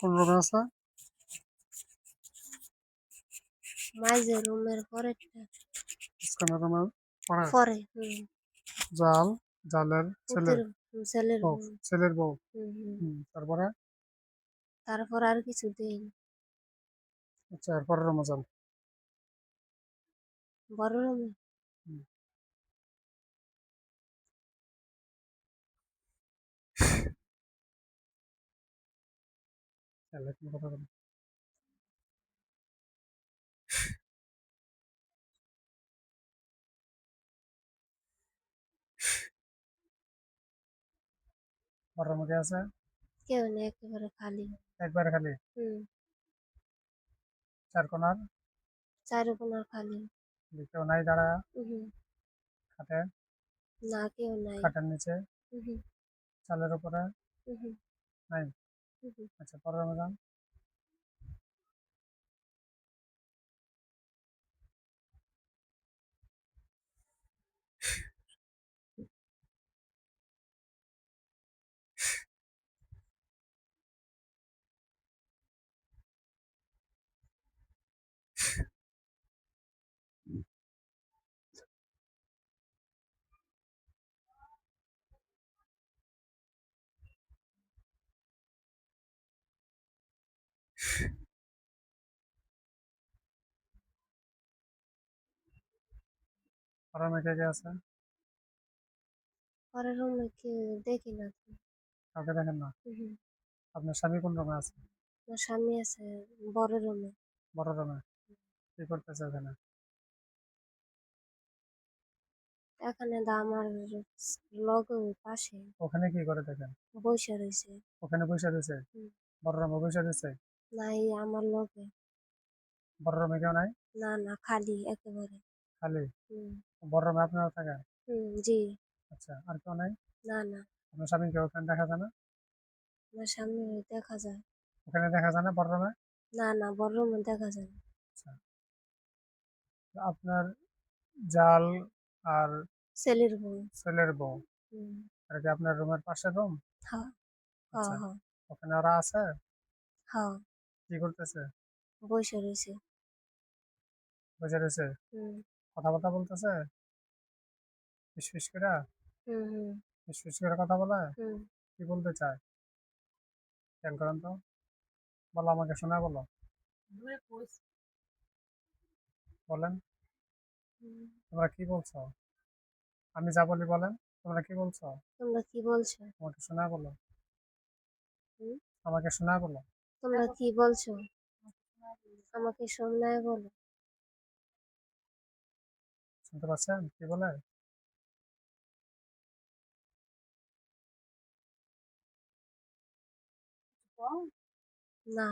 কোন রুমে আছে মাইজের রুমের পরেরটা। স্ক্যানের রুমে পড়ে পরে জাল জালের ছেলের। ছেলের বউ ছেলের বউ। তারপরে? তারপর আর কিছু দেই আচ্ছা এরপরে রুমে যান। বড় রুমে? কথা বলেন বড় রুমে আছে? কেউ নেই একেবারে খালি। একবারে খালি? হুম। চার কোনার? চার কোনার খালি। কেউ নাই দাঁড়া? হুম খাটে? না কেউ নাই। খাটের নিচে? হুম চালের উপরে? হুম নাই? আচ্ছা পরের রুমে পরের রুমে কে কে আছে? পরের রুমে কেউ দেখি না। কাউকে দেখেন না? আপনার স্বামী কোন রুমে আছে? আমার স্বামী আছে বড় রুমে। বড় রুমে? কি করতেছে ওখানে? এখানে দা আমার লগে পাশে। ওখানে কি করে দেখেন? বসে রয়েছে। ওখানে বসে রয়েছে? বড় রুমে বসে রয়েছে? নাই আমার লগে। বড় রুমে কেউ নাই? না না খালি একেবারে। খালি? বড় রুমে আপনারা থাকেন? জি। আচ্ছা আর কেউ নাই? না না। আপনার স্বামীকে ওখানে দেখা যায় না? আমার সামনে দেখা যায়। ওখানে দেখা যায় না বড় রুমে? না না বড় রুমে দেখা যায় না। আপনার জাল আর ছেলের বউ। ছেলের বউ। আর কি আপনার রুমের পাশে রুম? হ্যাঁ আচ্ছা। হ্যাঁ ওখানে ওরা আছে? হ্যাঁ কি করতেছে? বসে রয়েছে। বসে রয়েছে? হুম। কথাবার্তা বলতেছে? ফিস করে? ফিস করে কথা বলে? কি বলতে চায়? খেয়াল করেন তো। বলো আমাকে শোনা বলো। বলেন। তোমরা কি বলছো? আমি যা বলি বলেন। তোমরা কি বলছো? তোমরা কি বলছো? আমাকে শোনা বলো। আমাকে শোনা বলো। তোমরা কি বলছো? আমাকে শোনায় বলো। শুনতে পাচ্ছেন? কি বলে? না।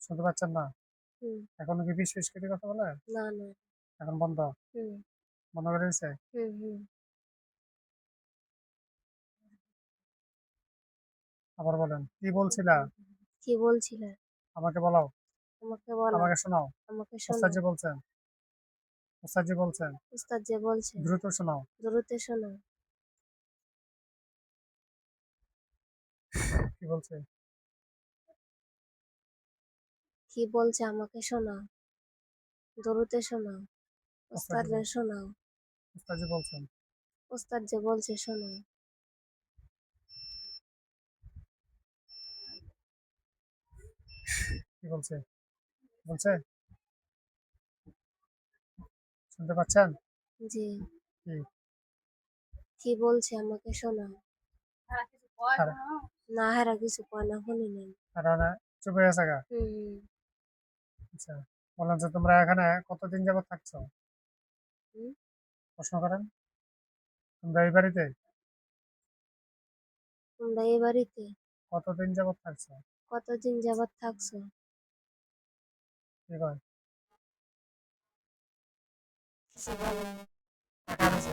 শুনতে পাচ্ছেন না? এখন কি ফিস ফিস করে কথা বলে? না না। এখন বন্ধ? বন্ধ করে দিয়েছে আবার বলেন কি বলছিলা? কি বলছিলে? আমাকে বলো আমাকে বলো। আমাকে শোনাও। আমাকে শোনো। ওস্তাদজি বলছেন। ওস্তাদজি বলছেন। উস্তাদ যে বলছে দ্রুত শোনাও। দ্রুত শোনো কি বলছে? কি বলছে আমাকে শোনাও। দরুতে শোনাও। উস্তাদ বলছে। শোনাও। ওস্তাদজি বলছেন। উস্তাদ যে বলছে শোনাও। কি বলছে? বলছে? শুনতে পাচ্ছেন? জি। কি? কি বলছে আমাকে শোনাও। না হারা কিছু কয় না শুনি নাই। আর ওরা চুপ হয়ে আছে গা। আচ্ছা বললাম যে তোমরা এখানে কতদিন যাবত থাকছো? প্রশ্ন করেন। তোমরা এই বাড়িতে? তোমরা এই বাড়িতে? কতদিন যাবত থাকছো? কতদিন যাবত থাকছো? কি কয় তোমরা আছে?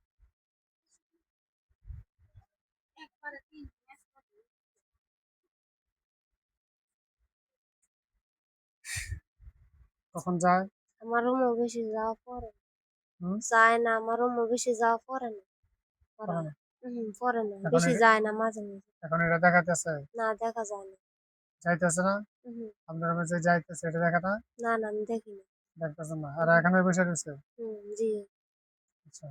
কখন যায়? আমার রুমও বেশি যাওয়া পরে? যায় না আমার রুমও বেশি যাওয়া পরে না। পরে না। বেশি যায় না মাঝে মাঝে। এখন এটা দেখাতেছে না দেখা যায় না। যাইতেছে না? আপনার যে যাইতেছে এটা দেখা না? না না আমি দেখি না। দেখতেছেন না। আর এখানে বসে রয়েছে? জি। আচ্ছা।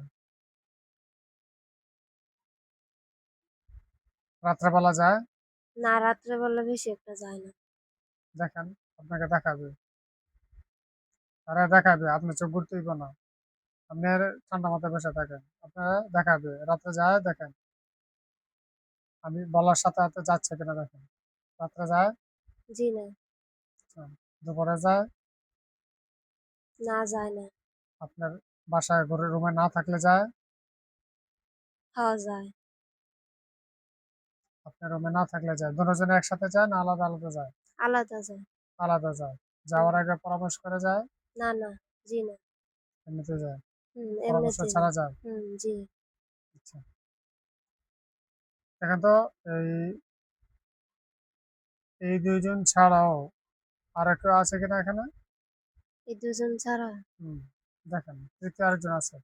রাত্রেবেলা যায়? না রাত্রেবেলা বেশি একটা যায় না। দেখেন আপনাকে দেখাবে। তারা দেখাবে আপনি চোখ ঘুরতেই না। আপনি আর ঠান্ডা মাথায় বসে থাকেন আপনারা দেখাবে রাত্রে যায় দেখেন। আমি বলার সাথে সাথে যাচ্ছে কিনা দেখেন রাত্রে যায়? জি না। দুপুরে যায়? না যায় না। আপনার বাসায় ঘরে রুমে না থাকলে যায়? খাওয়া যায়। আপনার রুমে না থাকলে যায়? দুজনে একসাথে যায় না আলাদা আলাদা যায়? আলাদা যায়। আলাদা যায়। যাওয়ার আগে পরামর্শ করে যায়? না না জি না। এমনিতে যায়? হুম, এমনিতে ছাড়া যায়? হুম, জি। আচ্ছা। দেখেন তো এই এই দুইজন ছাড়াও আর কেউ আছে কিনা এখানে? এই দুজন ছাড়া? হুম দেখেন তৃতীয় আরেকজন আছে।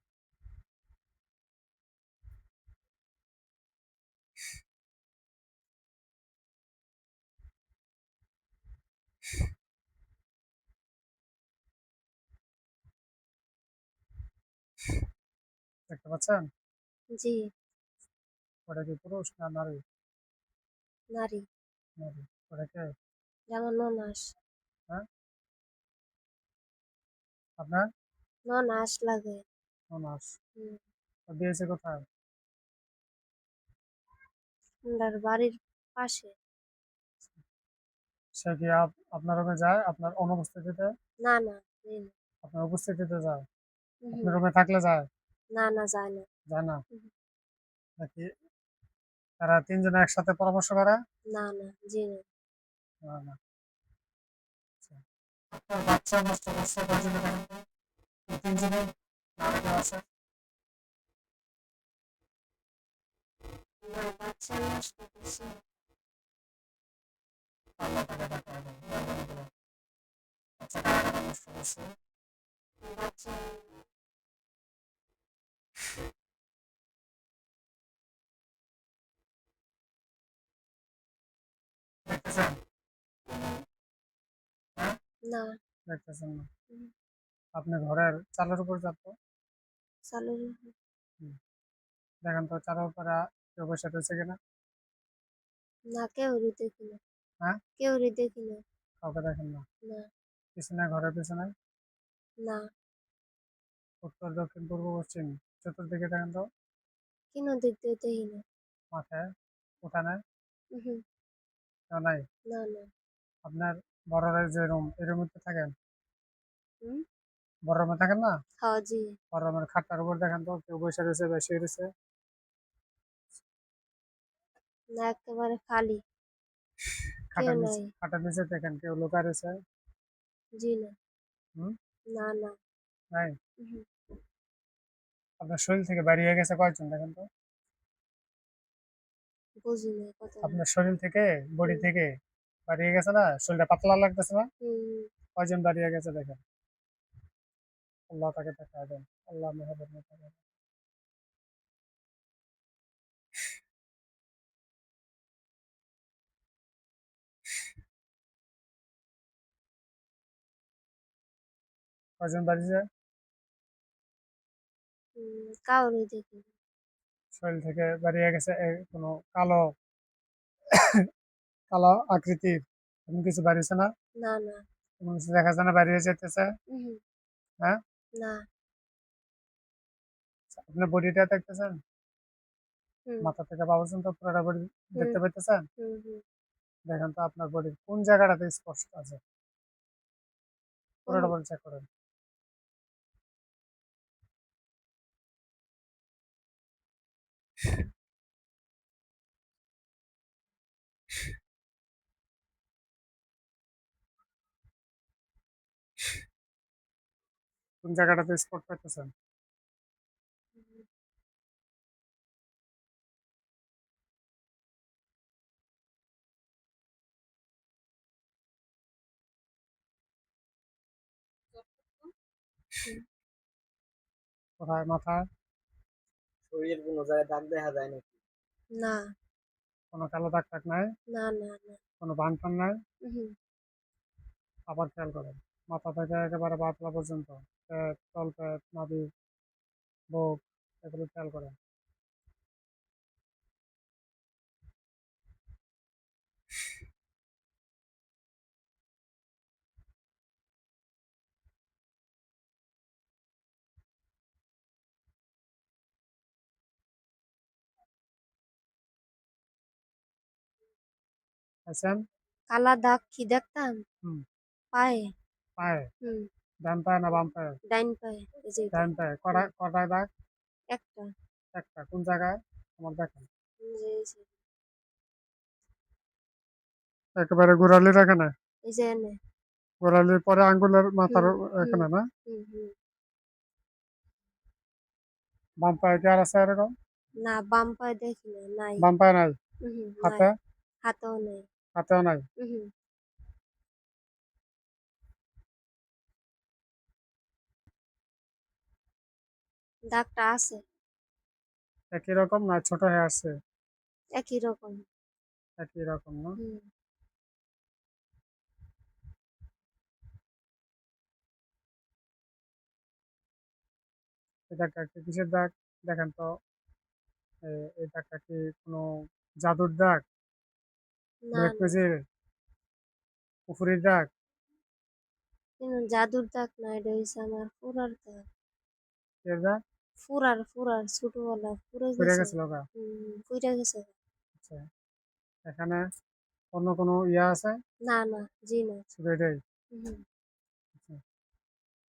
দেখতে পাচ্ছেন? জি। ওটা কি পুরুষ না নারী? নারী। নারী। ওটা কে? যেমন ননাস। আপনার? ননাস লাগে। হুম, দিয়েছে কোথায়? আপনার বাড়ির পাশে। সে কি আপ- আপনার রুমে যায়? আপনার অনুপস্থিতিতে? না না আপনার উপস্থিতিতে যায়? আপনার রুমে থাকলে যায়? না না যায় না। যায় না? হুম। নাকি তারা তিনজনে একসাথে পরামর্শ করে? না না জি না। না না। আচ্ছা। বাচ্চা নষ্ট করছে আছে বাচ্চা নষ্ট করছে। আল্লাহ তাকে দেখায় দেন, মেহরবানি করে। বাচ্চা কারা কারা নষ্ট করছে? বাচ্চা দেখতেছেন না। দেখতেছেন না। হুম। আপনি ঘরের চালের উপর তো দেখেন তো চালের উপরে কেউ বসে রয়েছে কিনা? না কেউরি দেখি না। হ্যাঁ? কেউরি দেখি না। কাউকে দেখেন না? না। পিছনে ঘরের পিছনে? না। উত্তর দক্ষিণ পূর্ব পশ্চিম? চতুর্দিকে দেখেন তো কেন দেখতে দেখি না। মাথায় উঠানে? নাই? না না। আপনার বড়রের যে রুম এই রুমে তো থাকেন? বড় রুমে থাকেন না? হ্যাঁ জি। বড় রুমের খাটটার উপর দেখেন তো কেউ বসে রয়েছে বা শুয়ে রয়েছে। না একেবারে খালি। খাটের নিচে নাই। খাটের নিচে দেখেন কেউ লুকা রয়েছে? জি না? না না। নাই? আপনার শরীর থেকে বেরিয়ে গেছে কয়েকজন দেখেন তো। আপনার শরীর থেকে বডি থেকে বেরিয়ে গেছে না? শরীরটা পাতলা লাগতেছে না? কয়জন বেরিয়ে গেছে দেখেন? আল্লাহ তাকে দেখা দেন। আল্লাহ মেহরবানি করেন কয়জন বেরিয়েছে? হুম, কাউরি দেখি। শরীর থেকে বেরিয়ে গেছে কোনো কালো কালো আকৃতির এমন কিছু বেরিয়েছে না? না না। এমন কিছু দেখা যায় না বেরিয়ে যেতেছে হ্যাঁ? না। আপনার বডিটা দেখতেছেন? মাথা থেকে পা পর্যন্ত পুরোটা বডি দেখতে হুম। দেখেন তো আপনার বডির কোন জায়গাটাতে স্পষ্ট আছে? পুরোটা বডি চেক করেন। কোন জায়গাটাতে স্পট পাইতেছেন? কোথায়? মাথায়? শরীরের কোনো জায়গায় দাগ দেখা যায় নাকি? না। কোনো কালো দাগ টাগ নাই? না না না। কোনো বান টান নাই? আবার খেয়াল করেন মাথা থেকে একেবারে বাতলা পর্যন্ত পেট তল পেট নাভি বুক এগুলো খেয়াল করেন। আছেন কালা দাগ কি দেখতাম? পায়ে। পায়ে। ডান পায়ে না বাম পায়ে? ডাইন পায়ে ডান পায়ে। কটা কটায় দাগ? একটা। একটা। কোন জায়গায়? আমার দেখেন একেবারে গোড়ালির এখানে? এনে। গোড়ালির পরে আঙ্গুলের মাথার। এখানে না? বাম পায়ে কি আর আছে এরকম? না বাম পায়ে দেখি না নাই। বাম পায়ে নাই। হাতে? হাতেও নাই। হাতেও নাই দাগটা আছে। একই রকম না ছোট হয়ে আসছে একই রকম। একই রকম না? এটা একটা কিসের দাগ? দেখেন তো এ- এই দাগটা কি কোনো জাদুর দাগ? না ব্ল্যাক পুকুরের দাগ? কিন্তু জাদুর দাগ না এটা হইছে আমার ফুরার দাগ। এর দাগ? ফুরার ফুরার ছোটবেলা। ফুরে গেছে। গেছিল গা? হুম ফুরে গেছে আচ্ছা এখানে অন্য কোনো ইয়া আছে? না না জি না শুধু এটাই? হুম।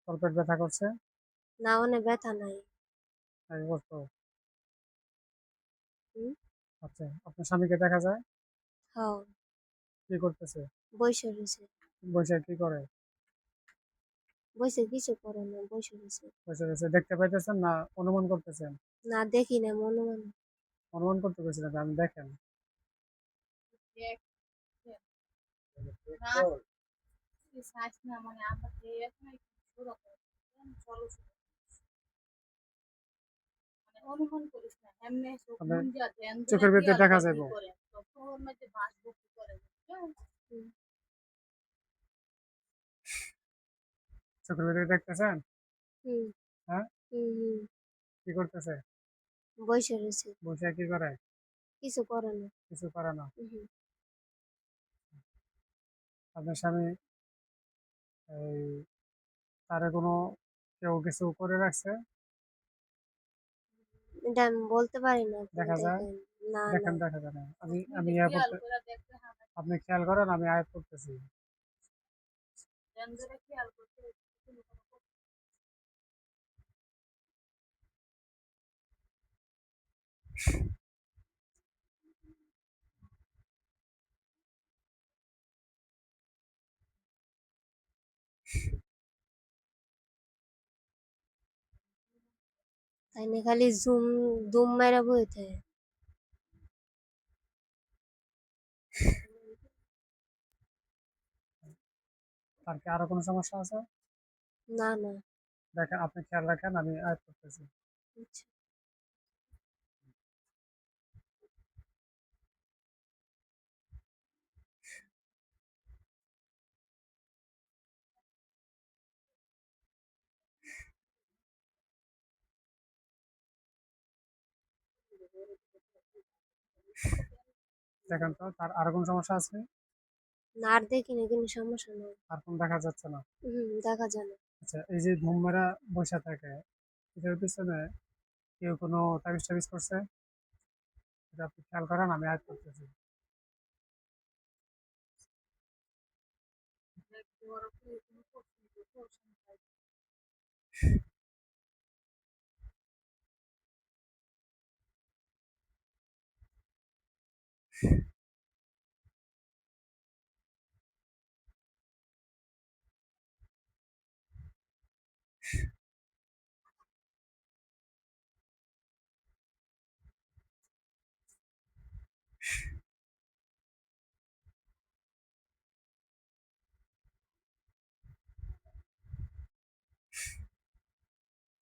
তলপেট ব্যথা করছে? না অনেক ব্যথা নাই। আচ্ছা আপনার স্বামীকে দেখা যায়? হ্যাঁ। কি করতেছে? রয়েছে। কি করে? বসে কিছু করে না বসে রয়েছে। বসে দেখতে পাইতেছেন না অনুমান করতেছেন? না দেখি না মনে মনে অনুমান করতে দেখেন। অনুমান চোখের ভিতরে দেখা করবি যাইবো। করে। তো তোর মধ্যে বাস ভক্তি করে? চোখের ভিতরে দেখতেছেন হ্যাঁ? হুম হুম কি করতেছে বসে রয়েছে বসে কি করে কিছু করে না কিছু করে না আপনার স্বামী এই তারে কোনো কেউ কিছু করে রাখছে এটা আমি বলতে পারি না দেখা যায়? দেখেন। দেখা যায় না আমি আমি আপনি খেয়াল করেন আমি আয়াত করতেছি খালি জুম দুম মেরা বইতে। তার কি আরও কোনো সমস্যা আছে? না না। দেখেন আপনি খেয়াল রাখেন আমি আয়াত করতেছি। আচ্ছা। দেখেন তো তার আরও কোন সমস্যা আছে? আর দেখি না কিন্তু সমস্যা নেই। কোন দেখা যাচ্ছে না? হুম দেখা যায় না। আচ্ছা এই যে ঘুম মেরা বসে থাকে এটার পিছনে কেউ কোনো তাবিজ টাবিজ করছে? এটা আপনি খেয়াল করেন আমি আয়াত করতেছি। দেখবে ওরা কোনো কোনো প্রশ্ন করতে অসুবিধা হয়।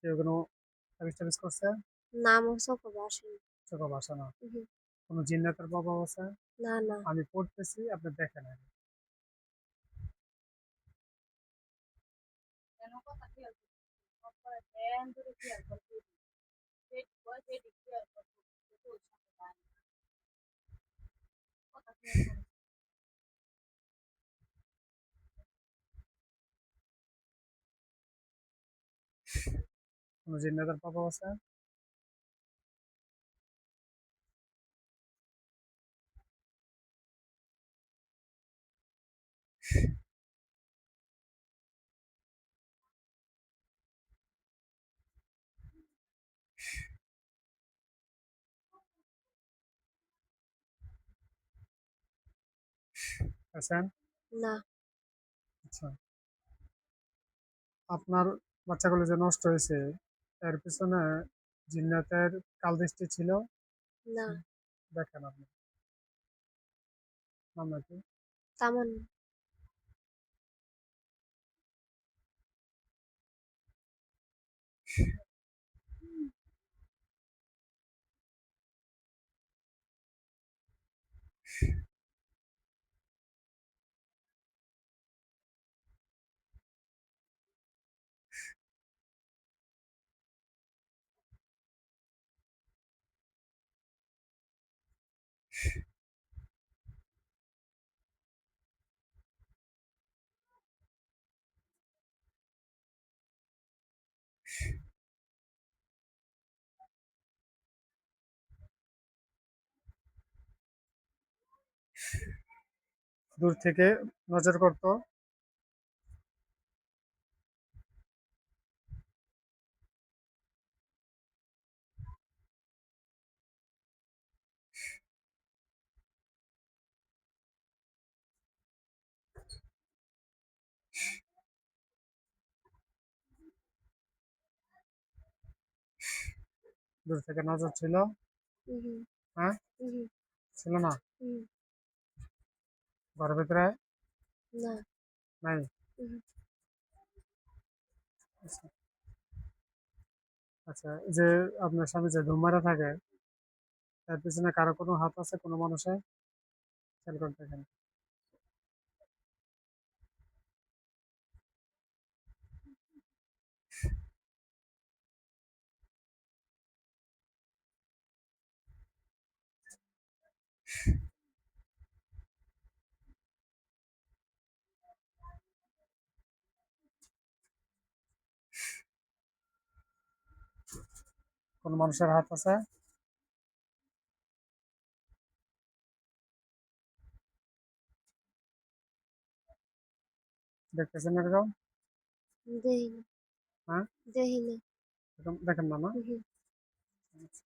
কেউ কোনো তাবিজ টাবিজ করছে? না আমার চোখে বাসেনি চোখে ভাষা না। কোনো জিন্নাতের প্রভাব আছে? না না। আমি পড়তেছি আপনি দেখেন আগে। কেন কথা আছেন না। আচ্ছা। আপনার বাচ্চাগুলো যে নষ্ট হয়েছে এর পেছনে জিন্নাতের কালদৃষ্টি ছিল? না। দেখেন আপনি। নাম নাকি তেমন দূর থেকে নজর করতো। দূর থেকে নজর ছিল। হ্যাঁ? ছিল না। ঘরের ভিতরে? নাই? আচ্ছা। আচ্ছা যে আপনার স্বামী যে ধুম থাকে তার পিছনে কারও কোনো হাত আছে কোনো মানুষের? খেয়াল করে দেখেন কোনো মানুষের হাত আছে দেখতেছেন এরকম দেহি না হ্যাঁ? দেহি না এরকম দেখেন না না উহু। আচ্ছা।